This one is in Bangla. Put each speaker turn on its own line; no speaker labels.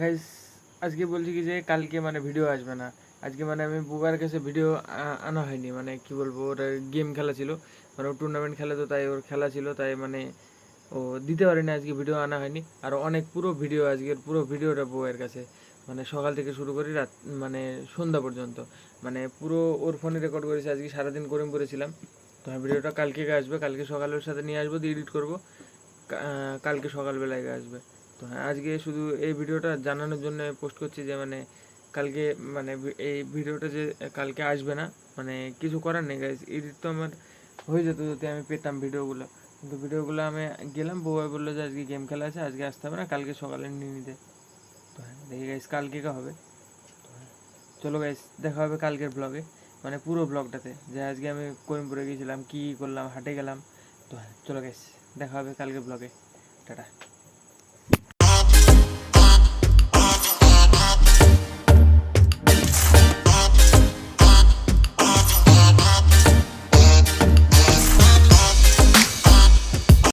গাইস আজকে বলছি কি যে কালকে মানে ভিডিও আসবে না। আজকে মানে আমি বুবার কাছে ভিডিও আনা হয়নি। মানে কি বলব, ওর গেম খেলা ছিল। মানে ও টুর্নামেন্ট খেলে তো তাই ওর খেলা ছিল, তাই মানে ও দিতে পারেনি আজকে ভিডিও আনা হয়নি। আর অনেক পুরো ভিডিও আজকের পুরো ভিডিওটা বউয়ের কাছে। মানে সকাল থেকে শুরু করি রাত মানে সন্ধ্যা পর্যন্ত। মানে পুরো ওর ফোনে রেকর্ড করেছি, আজকে সারাদিন করিমপুরে ছিলাম। তো ভিডিওটা কালকে আসবে। কালকে সকালে ওর সাথে নিয়ে আসব, দিয়ে এডিট করব। কালকে সকালবেলায় আসবে। তো হ্যাঁ আজকে শুধু এই ভিডিওটা জানানোর জন্য পোস্ট করছি যে মানে কালকে মানে এই ভিডিওটা যে, কালকে আসবে না মানে কিছু করার নেই গাইজ এডিট তো আমার হয়ে যেত যদি আমি পেতাম ভিডিওগুলো। কিন্তু ভিডিওগুলো আমি গেলাম বউয়াই বলল যে, আজকে গেম খেলা আছে, আজকে আসতে হবে না, কালকে সকালে নিয়ে নিতে। তো হ্যাঁ দেখি গাইজ কালকে হবে? হ্যাঁ চলো গাইজ দেখা হবে কালকের ব্লগে মানে পুরো ব্লগটাতে যে, আজকে আমি কোয়েম্পুরে গিয়েছিলাম কী করলাম, হাটে গেলাম। তো হ্যাঁ চলো গাইজ দেখা হবে কালকের ব্লগে টাটা।